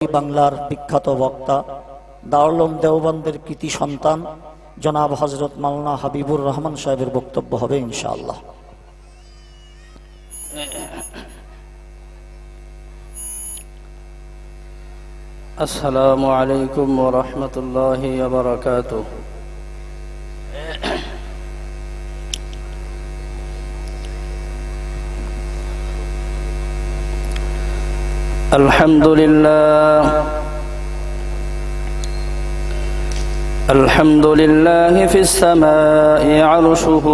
বাংলার বিখ্যাত বক্তা, দারুলম দেওবন্দের কৃতি সন্তান, জনাব হজরত মালনা হাবিবুর রহমান সাহেবের বক্তব্য হবে ইনশাআল্লাহ। আসসালামু আলাইকুম ওরহমতুল্লাহ বারকাতুহ। الحمد لله. الحمد لله في السماء عرشه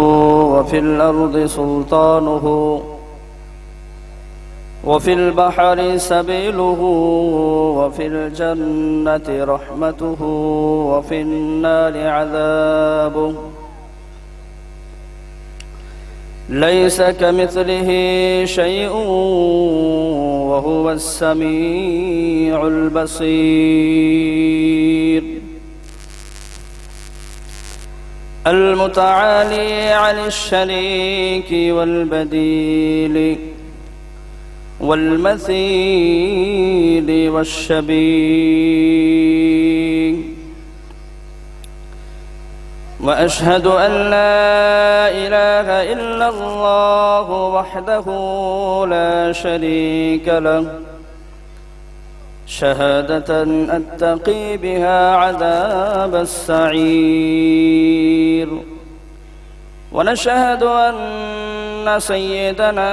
وفي الأرض سلطانه وفي البحر سبيله وفي الجنة رحمته وفي النار عذابه ليس كمثله شيء وهو السميع البصير. المتعالي عن الشريك والبديل والمثيل والشبيه وأشهد أن لا إله إلا الله وحده لا شريك له. شهادة أتقي بها عذاب السعير. ونشهد أن سيدنا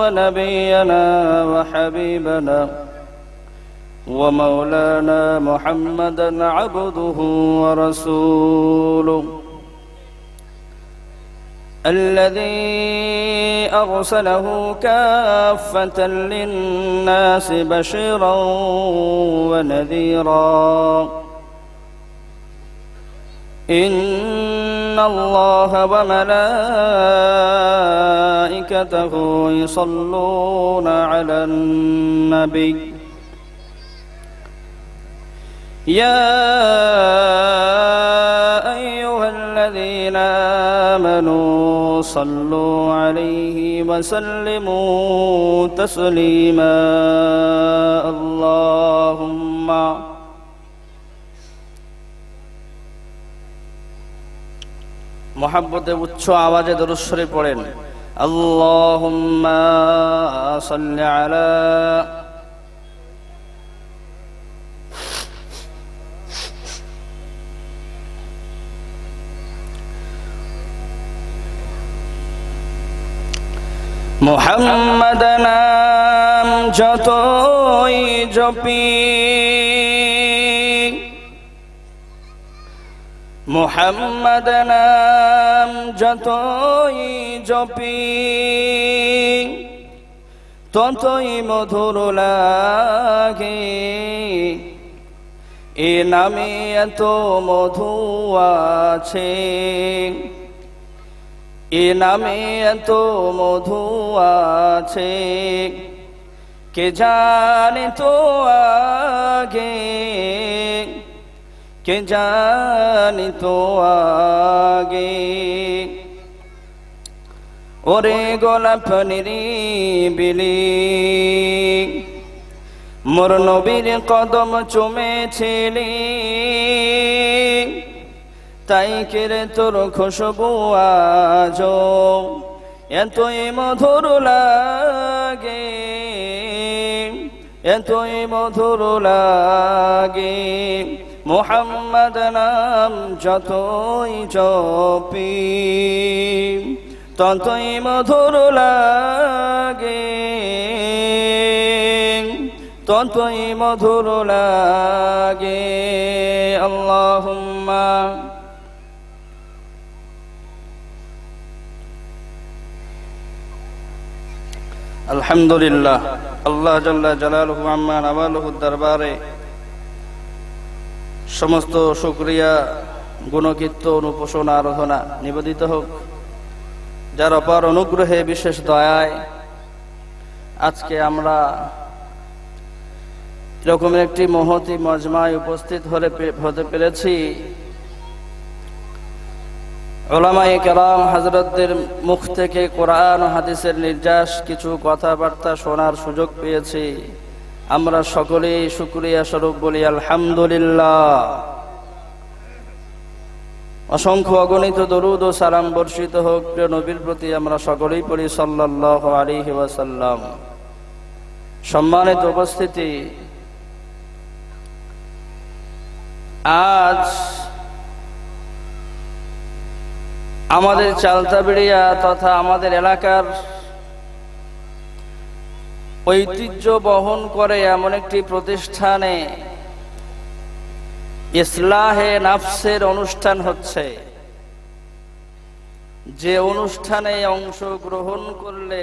ونبينا وحبيبنا ومولانا محمدا عبده ورسوله. الذي أرسله كافة للناس بشيرا ونذيرا. إن الله وملائكته يصلون على النبي. يا الذين امنوا صلوا عليه وسلموا تسليما اللهم মহাব্বতে উচ্চ আওয়াজে দরুশ্বরে পড়েন আল্লাহুম্মা সাল্লি আলা মোহাম্মদ নাম যতই জপি মোহাম্মদ নাম যতই জপি, ততই মধুর লাগে। এ নামে এত মধু আছে। এ নামে এত মধু আছে। কে জানে তো আগে? কে জানি তো আগে? ওরে গোলাপ নিরিবিলি, মোর নবীর কদম চুমে চুমেছিলি। তাই কেরে তোর খুশবু আজ এতই মধুর লাগে, এতই মধুর লাগে। মোহাম্মদ নাম যতই জপি, ততই মধুর লাগে, ততই মধুর লাগে। আল্লাহুম্মা আলহামদুলিল্লাহ। আল্লাহ জাল্লা জালালহু আম্মা নাওয়ালহু দরবারে সমস্ত শুকরিয়া গুণকীর্তন উপাসনা আরাধনা নিবেদিত হোক। যার অপার অনুগ্রহে, বিশেষ দয়ায় আজকে আমরা এরকম একটি মহতি মজমায় উপস্থিত হলে হতে পেরেছি। ওলামাই কেরাম হজরতদের মুখ থেকে কোরআন হাদিসের নির্যাস কিছু কথাবার্তা শোনার সুযোগ পেয়েছি। আমরা সকলেই শুক্রিয়া স্বরূপ বলি, আলহামদুলিল্লাহ। অসংখ্য অগণিত দরুদ ও সালাম বর্ষিত হোক, প্রিয় নবীর প্রতি আমরা সকলেই পড়ি সাল্লাহ আলিহি ওয়াসাল্লাম। সম্মানিত উপস্থিতি। আজ আমাদের চালতাবিড়িয়া তথা আমাদের এলাকার ঐতিহ্য বহন করে এমন একটি প্রতিষ্ঠানে ইসলাহে নাফসের অনুষ্ঠান হচ্ছে। যে অনুষ্ঠানে অংশগ্রহণ করলে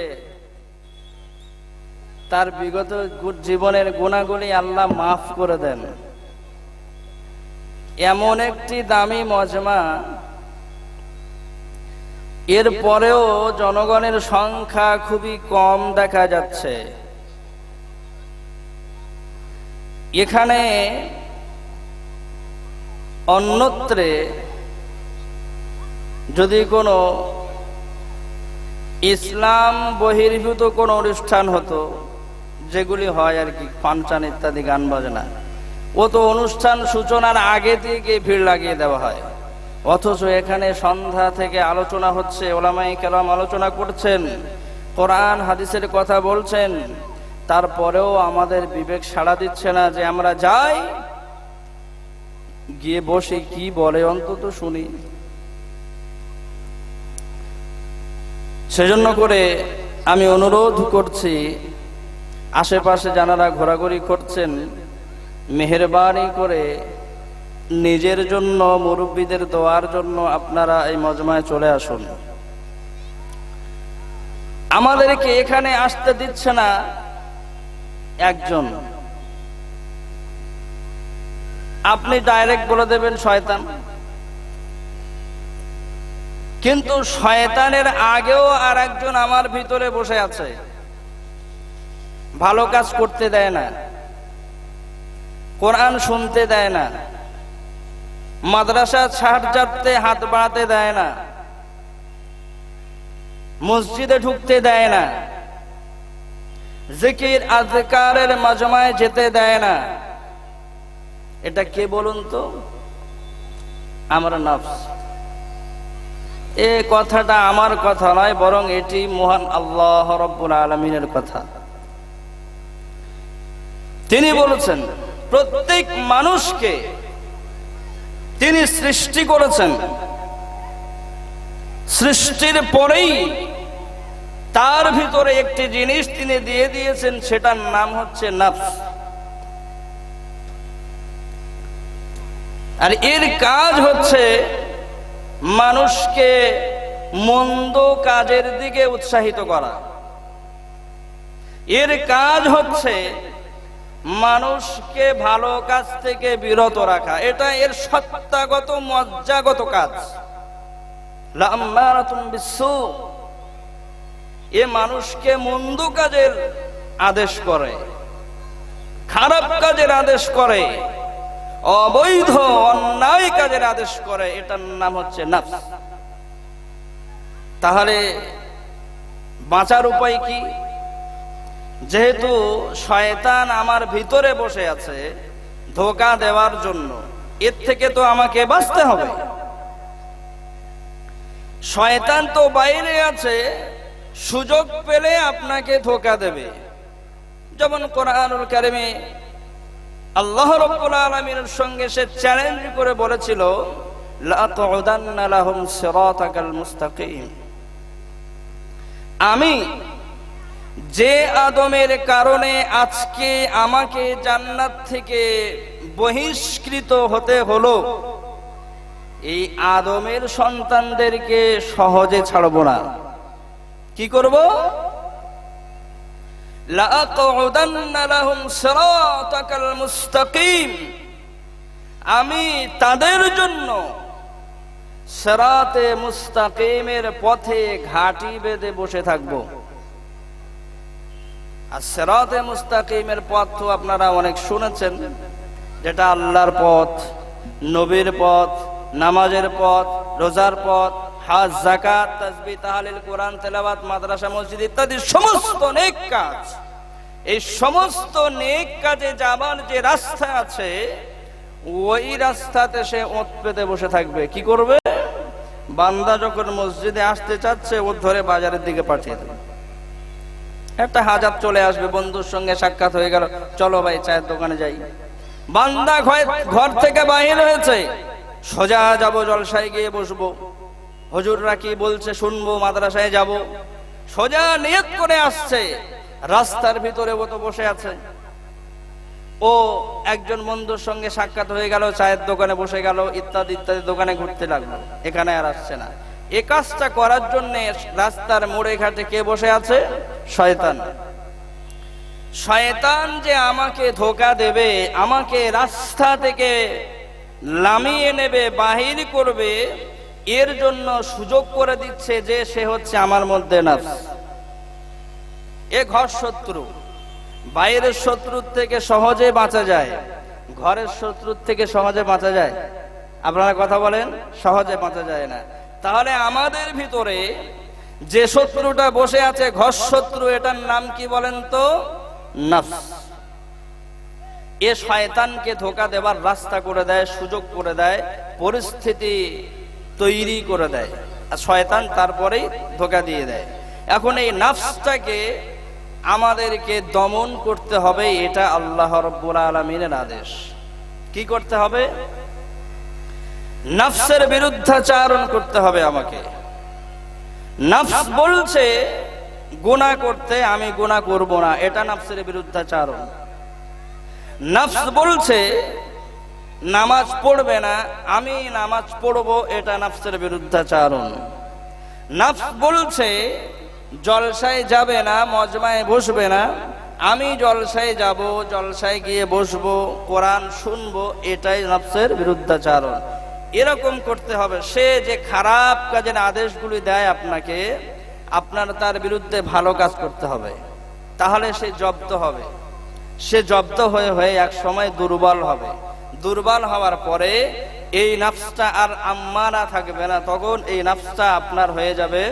তার বিগত জীবনের গুণাগুলি আল্লাহ মাফ করে দেন। এমন একটি দামি মজমা এর পরেও জনগণের সংখ্যা খুবই কম দেখা যাচ্ছে। এখানে অন্যত্রে যদি কোনো ইসলাম বহির্ভূত কোনো অনুষ্ঠান হতো, যেগুলি হয় আর কি ফাংশন ইত্যাদি গান বাজনা, ও তো অনুষ্ঠান সূচনার আগে থেকে ভিড় লাগিয়ে দেওয়া হয়। অথচ এখানে সন্ধ্যা থেকে আলোচনা হচ্ছে, ওলামাই কেরাম আলোচনা করছেন, কোরআন, হাদিসের কথা বলছেন। তারপরেও আমাদের বিবেক সাড়া দিচ্ছে না যে আমরা যাই, গিয়ে বসে কি বলে অন্তত শুনি। সেজন্য করে আমি অনুরোধ করছি, আশেপাশে যারা ঘোরাঘুরি করছেন, মেহরবানি করে নিজের জন্য, মুরব্বীদের দোয়ার জন্য আপনারা এই মজমায় চলে আসুন। আমাদেরকে এখানে আসতে দিচ্ছে না একজন। আপনি ডাইরেক্ট বলে দেবেন শয়তান। কিন্তু শয়তানের আগেও আর একজন আমার ভিতরে বসে আছে। ভালো কাজ করতে দেয় না। কোরআন শুনতে দেয় না। মাদ্রাসা ছাড় যাতে হাত বাড়াতে দেয় না। মসজিদে ঢুকতে দেয় না। জিকির আজকারের মাজমায় যেতে দেয় না। এটা কে বলুন তো? আমরা নফস। এ কথাটা আমার কথা নয়, বরং এটি মহান আল্লাহ রব্বুল আলমিনের কথা। তিনি বলেছেন, প্রত্যেক মানুষকে তিনি সৃষ্টি করেছেন। সৃষ্টির পরেই তার ভিতরে একটি জিনিস তিনি দিয়ে দিয়েছেন, সেটার নাম হচ্ছে নফস। আর এর কাজ হচ্ছে মানুষকে মন্দ কাজের দিকে উৎসাহিত করা। এর কাজ হচ্ছে মানুষকে ভালো কাজ থেকে বিরত রাখা, এটা এর সত্তাগত মজ্জাগত কাজ। এ মানুষকে মন্দ কাজের আদেশ করে, খারাপ কাজের আদেশ করে, অবৈধ, অন্যায় কাজের আদেশ করে, এটার নাম হচ্ছে নাফস। তাহলে বাঁচার উপায় কি? যেহেতু শয়তান আমার ভিতরে বসে আছে ধোকা দেওয়ার জন্য, এর থেকে তো আমাকে বাঁচতে হবে। শয়তান তো বাইরে আছে, সুযোগ পেলে আপনাকে ধোকা দেবে। যেমন কোরআনুল কারিমে আল্লাহ রব্বুল আলমীর সঙ্গে সে চ্যালেঞ্জ করে বলেছিল আমি যে আদমের কারণে আজকে আমাকে জান্নাত থেকে বহিষ্কৃত হতে হলো, এই আদমের সন্তানদেরকে সহজে ছাড়ব না। কি করব? আমি তাদের জন্য সেরাতে মুস্তাকিমের পথে ঘাটি বেঁধে বসে থাকব। আর সেরাতে মুস্তাকিমের পথ তো আপনারা অনেক শুনেছেন, যেটা আল্লাহর পথ, নবীর পথ, নামাজের পথ, রোজার পথ, হাজ জাকাত তাসবিহ, তাহলিল, কোরআন, তেলাওয়াত, মাদ্রাসা, মসজিদ ইত্যাদি সমস্ত অনেক কাজ। এই সমস্ত নেক কাজে যাবার যে রাস্তা আছে, ওই রাস্তাতে সে ওত পেতে বসে থাকবে। কি করবে? বান্দা যখন মসজিদে আসতে চাচ্ছে ও ধরে বাজারের দিকে পাঠিয়ে দেবে। একটা হাজার চলে আসবে, বন্ধুর সঙ্গে সাক্ষাৎ হয়ে গেল। চলো ভাই, চায়ের দোকানে যাই। বান্দা ঘর- থেকে বাহির হয়েছে। সোজা যাব, জলসায় গিয়ে বসবো। হজুররা কি বলছে শুনব, মাদ্রাসায় যাব। সোজা নিয়ত করে আসছে। রাস্তার ভিতরে ও তো বসে আছে। ও একজন বন্ধুর সঙ্গে সাক্ষাৎ হয়ে গেল, চায়ের দোকানে বসে গেল, ইত্যাদি ইত্যাদি দোকানে ঘুরতে লাগল। এখানে আর আসছে না। এ কাজটা করার জন্য রাস্তার মোড়ে ঘাটে কে বসে আছে? শয়তান। শয়তান যে আমাকে ধোকা দেবে, আমাকে রাস্তা থেকে লামিয়ে নেবে, বাহির করবে, এর জন্য সুযোগ করে দিচ্ছে যে সে হচ্ছে আমার মধ্যে নাফস। এ ঘর শত্রু। বাইরের শত্রুর থেকে সহজে বাঁচা যায়। ঘরের শত্রুর থেকে সহজে বাঁচা যায়। আপনারা কথা বলেন, সহজে বাঁচা যায় না। তাহলে আমাদের ভিতরে যে শত্রুটা বসে আছে ঘর শত্রু, এটার নাম কি বলেন তো? নফস। এ শয়তানকে ধোকা দেবার রাস্তা করে দেয়, সুযোগ করে দেয়, পরিস্থিতি তৈরি করে দেয়। আর শয়তান তারপরেই ধোকা দিয়ে দেয়। এখন এই নাফসটাকে আমাদেরকে দমন করতে হবে, এটা আল্লাহ রব্বুল আলমিনের আদেশ। কি করতে হবে? নফসের বিরুদ্ধাচারণ করতে হবে আমাকে। নফস বলছে, গুণা করতে আমি গুণা করব না, এটা নফসের বিরুদ্ধাচারণ। নফস বলছে, নামাজ পড়বে না, আমি নামাজ পড়ব, এটা নফসের বিরুদ্ধাচারণ। নফস বলছে, জলসায় যাবে না, মজমায় বসবে না, আমি জলসায় যাব, জলসায় গিয়ে বসবো, কোরআন শুনব, এটাই নফসের বিরুদ্ধাচারণ। এরকম করতে হবে। সে যে খারাপ কাজের আদেশগুলি দেয় আপনাকে, আপনার তার বিরুদ্ধে ভালো কাজ করতে হবে। তাহলে সে জব্দ হবে। সে জব্দ হয়ে হয়ে এক সময় দুর্বল হবে। দুর্বল হওয়ার পরে এই নাফসটা আর আম্মারা থাকবে না। তখন এই নাফসটা আপনার হয়ে যাবে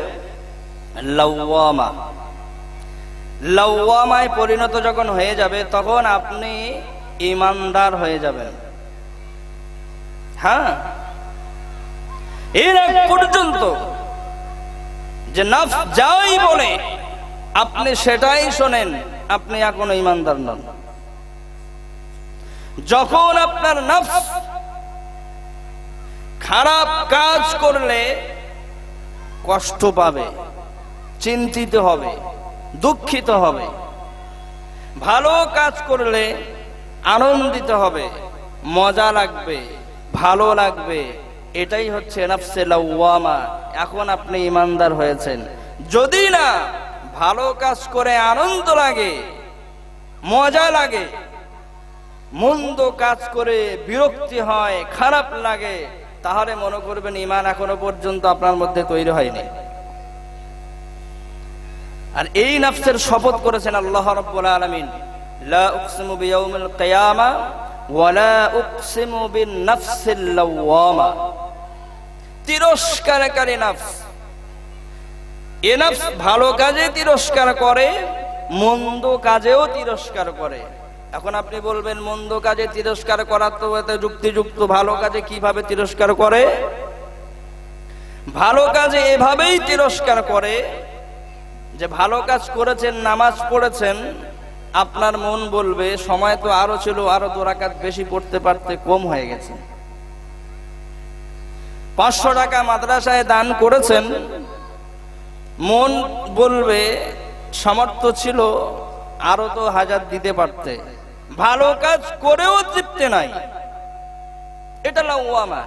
লাউয়ামা লাউয়ামায় পরিণত যখন হয়ে যাবে, তখন আপনি ইমানদার হয়ে যাবেন। হ্যাঁ? এর এক পর্যন্ত যে নফ যাই বলে, আপনি সেটাই শোনেন, আপনি এখনও ইমানদার নন। যখন আপনার নফস খারাপ কাজ করলে কষ্ট পাবে, চিন্তিত হবে, দুঃখিত হবে, ভালো কাজ করলে আনন্দিত হবে, মজা লাগবে, ভালো লাগবে এটাই হচ্ছে নফসে লাউয়ামা এখন আপনি ইমানদার হয়েছেন। যদি না ভালো কাজ করে আনন্দ লাগে, মজা লাগে, মন্দ কাজ করে বিরক্তি হয়, খারাপ লাগে, তাহলে মনে করবেন ইমান এখনও পর্যন্ত আপনার মধ্যে তৈরি হয়নি। আর এই নফসের শপথ করেছেন আল্লাহ রাব্বুল আলামিন, লা উকসিমু বিয়াউমিল কিয়ামা ওয়ালা উকসিমু বিন নাফসিল লাওয়ামা। তিরস্কারকারী নফস। এ নফস ভালো কাজে তিরস্কার করে, মন্দ কাজেও তিরস্কার করে। এখন আপনি বলবেন, মন্দ কাজে তিরস্কার করার তো যুক্তিযুক্ত, ভালো কাজে কীভাবে তিরস্কার করে? ভালো কাজে এভাবেই তিরস্কার করে যে ভালো কাজ করেছেন, নামাজ পড়েছেন, আপনার মন বলবে, সময় তো আরও ছিল, আরও দোরাকাত বেশি পড়তে পারতে কম হয়ে গেছে। পাঁচশো টাকা মাদ্রাসায় দান করেছেন। মন বলবে, সামর্থ্য ছিল আরও তো হাজার দিতে পারতে। ভালো কাজ করেও তৃপ্তি নাই। এটা লাউয়ামা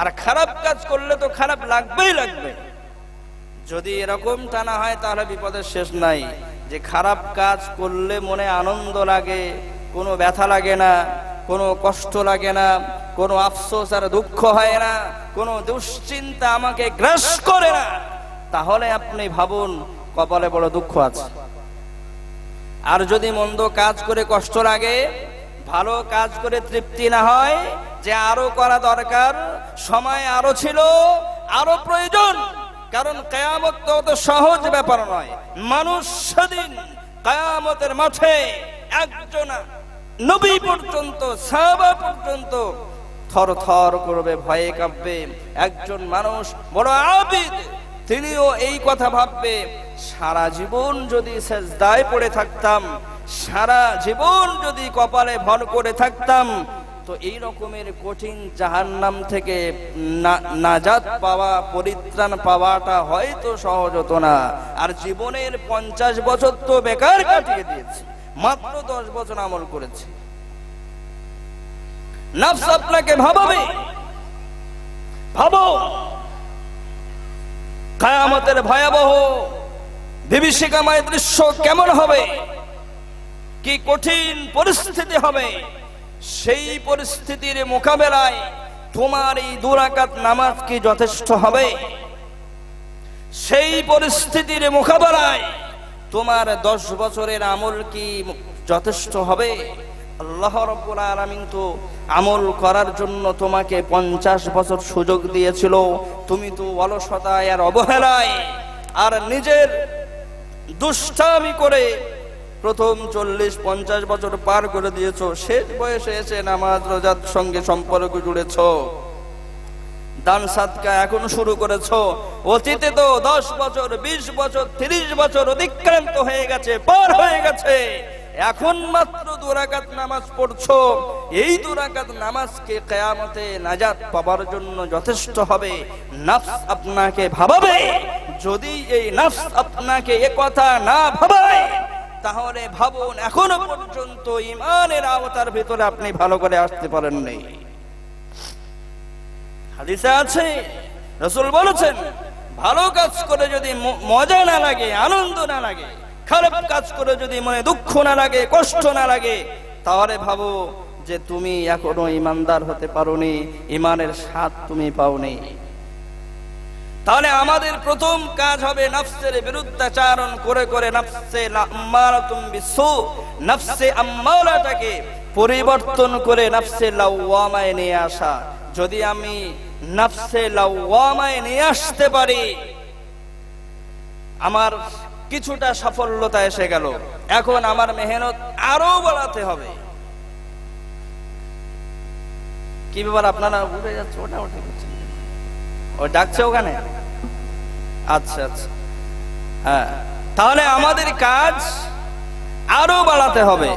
আর খারাপ কাজ করলে তো খারাপ লাগবেই লাগবে। যদি এরকম টানা হয়, তাহলে বিপদের শেষ নাই। যে খারাপ কাজ করলে মনে আনন্দ লাগে, কোনো ব্যথা লাগে না। কোনো কষ্ট লাগে না, কোনো আফসোস আর দুঃখ হয় না, কোনো দুশ্চিন্তা আমাকে গ্রাস করে না। তাহলে আপনি ভাবুন, কপালে বড় দুঃখ আছে। আর যদি মন্দ কাজ করে কষ্ট লাগে, ভালো কাজ করে তৃপ্তি না হয়, যে আরও করা দরকার, সময় আরও ছিল, আরও প্রয়োজন। কারণ কেয়ামত তো অত সহজ ব্যাপার নয়। মানুষ সেদিন কায়ামতের মাঠে একজন নবী পর্যন্ত, সাহাবা পর্যন্ত থর থর করবে, ভয়ে কাঁপবে। একজন মানুষ বড় আবিদ, তিনিও এই কথা ভাববে, সারা জীবন যদি সেজদায় পড়ে থাকতাম, সারা জীবন যদি কপালে ভর করে থাকতাম, তো এই রকমের কঠিন জাহান্নাম থেকে নাজাত পাওয়া, পরিত্রাণ পাওয়াটা হয়তো সহজ হতো না। আর জীবনের পঞ্চাশ বছর তো বেকার কাটিয়ে দিয়েছে। মাত্র দশ বছর আমল করেছে। নফস আপনাকে ভাবাবে? ভাবো। কায়ামতের ভয়াবহ, বিভীষিকাময় দৃশ্য কেমন হবে? কি কঠিন পরিস্থিতি হবে? সেই পরিস্থিতির মোকাবেলায় তোমার এই দুরাকাত নামাজ কি যথেষ্ট হবে? সেই পরিস্থিতির মোকাবেলায় তোমার দশ বছরের আমল কি যথেষ্ট হবে? আল্লাহ রব্বুল আলামিন তো আমল করার জন্য তোমাকে পঞ্চাশ বছর সুযোগ দিয়েছিল। তুমি তো অলসতায় আর অবহেলায় আর নিজের দুষ্টামি করে প্রথম চল্লিশ, পঞ্চাশ বছর পার করে দিয়েছ। শেষ বয়সে এসে নামাজ, রোজার সঙ্গে সম্পর্ক জুড়েছো। দান সাদকা এখন শুরু করেছ। অতীতে তো দশ বছর, বিশ বছর, তিরিশ বছর অতিক্রান্ত হয়ে গেছে, পার হয়ে গেছে। এখন মাত্র দুরাকাত নামাজ পড়ছো। এই দুরাকাত নামাজকে কেয়ামতে নাজাত পাবার জন্য যথেষ্ট হবে। নফস আপনাকে ভাবাবে। যদি এই নফস আপনাকে এ কথা না ভাবায়, তাহলে ভাবুন এখনও পর্যন্ত ইমানের আওতার ভিতরে আপনি ভালো করে আসতে পারেন নাই হাদিসে আছে, রসুল বলেছেন, ভালো কাজ করে যদি মজা না লাগে, আনন্দ না লাগে, খারাপ কাজ করে যদি মনে দুঃখ না লাগে, কষ্ট না লাগে, তাহলে ভাবো যে তুমি এখনও ইমানদার হতে পারোনি, ইমানের স্বাদ তুমি পাওনি। তাহলে আমাদের প্রথম কাজ হবে নফসের বিরুদ্ধাচারণ করে করে নফসে নফসে আম্মারাটাকে পরিবর্তন করে নফসে লাওয়ামায় নিয়ে আসা। যদি আমি নফসে লাওয়ামায় নিয়ে আসতে পারি। আমার কিছুটা সফলতা এসে গেল। এখন আমার মেহনত আরও বাড়াতে হবে। কি ব্যাপার, আপনারা উঠে যাচ্ছে? ওটা করছেন ও ডাকছে ওখানে? আচ্ছা আচ্ছা। হ্যাঁ তাহলে আমাদের কাজ আরও বাড়াতে হবে।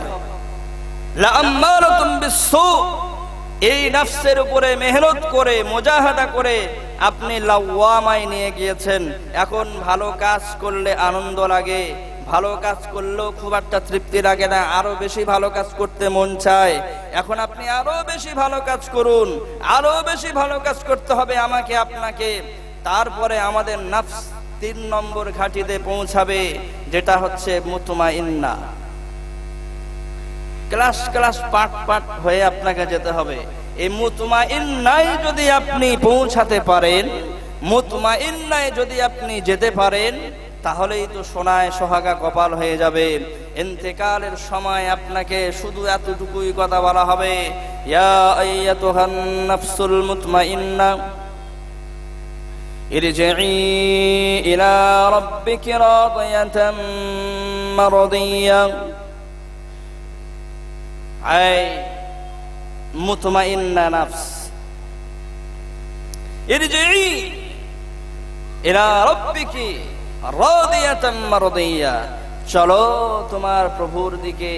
লাআম্মারাতুম বিসসু। এই নফসের উপরে মেহনত করে, মোজাহাদা করে আপনি লাওয়ামায় নিয়ে গিয়েছেন। এখন ভালো কাজ করলে আনন্দ লাগে। ভালো কাজ করলেও খুব একটা তৃপ্তি লাগে না। আরও বেশি ভালো কাজ করতে মন চায়। এখন আপনি আরও বেশি ভালো কাজ করুন। আরও বেশি ভালো কাজ করতে হবে আমাকে, আপনাকে। তারপরে আমাদের নফস তিন নম্বর ঘাটিতে পৌঁছাবে, যেটা হচ্ছে মুতমা ইন্না ক্লাস ক্লাস পাট পাট হয়ে আপনাকে যেতে হবে এই মুতমা ইন্নাই যদি আপনি পৌঁছাতে পারেন মুতমা ইন্নায় যদি আপনি যেতে পারেন তাহলেই তো সোনায় সোহাগা কপাল হয়ে যাবে ইন্তেকালের সময় আপনাকে শুধু এতটুকুই কথা বলা হবে ইয়া আইয়াতুহান নাফসুল মুতমাইন্না ارجعي إلى ربك راضية مرضية চলো তোমার প্রভুর দিকে।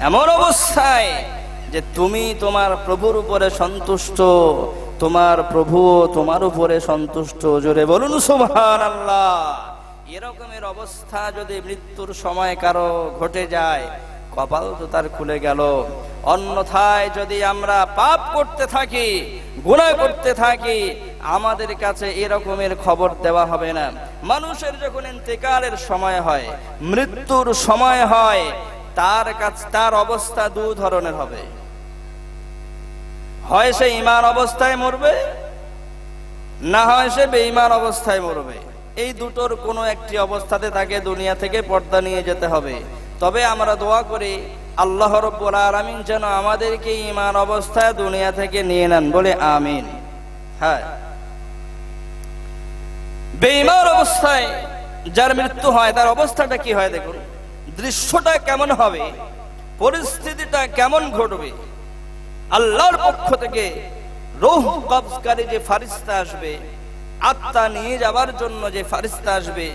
এমন অবস্থায় যে তুমি তোমার প্রভুর উপরে সন্তুষ্ট, তোমার প্রভু তোমার উপরে সন্তুষ্ট। জোরে বলুন সুভান আল্লাহ এরকমের অবস্থা যদি মৃত্যুর সময় কারও ঘটে যায় কপাল তো তার খুলে গেল। অন্যথায় যদি আমরা পাপ করতে থাকি গুণা করতে থাকি, আমাদের কাছে এরকমের খবর দেওয়া হবে না। মানুষের যখন ইন্তেকালের সময় হয়, মৃত্যুর সময় হয়, তার কাছে, তার অবস্থা দু ধরনের হবে। হয় সে ইমান অবস্থায় মরবে, না হয় সে বেঈমান অবস্থায় মরবে। এই দুটোর কোনো একটি অবস্থাতে তাকে দুনিয়া থেকে পর্দা নিয়ে যেতে হবে। তবে আমরা দোয়া করি, আল্লাহ রব্বুল আলামিন যেন আমাদেরকে ইমান অবস্থায় দুনিয়া থেকে নিয়ে নেন বলে আমিন। হ্যাঁ। বেঈমান অবস্থায় যার মৃত্যু হয়, তার অবস্থাটা কি হয় দেখুন। দৃশ্যটা কেমন হবে, পরিস্থিতিটা কেমন ঘটবে, আল্লাহর পক্ষ থেকে রোহ কবজকারী যে ফারিস্তা আসবে, আত্মা নিয়ে যাবার জন্য যে ফারিস্তা আসবে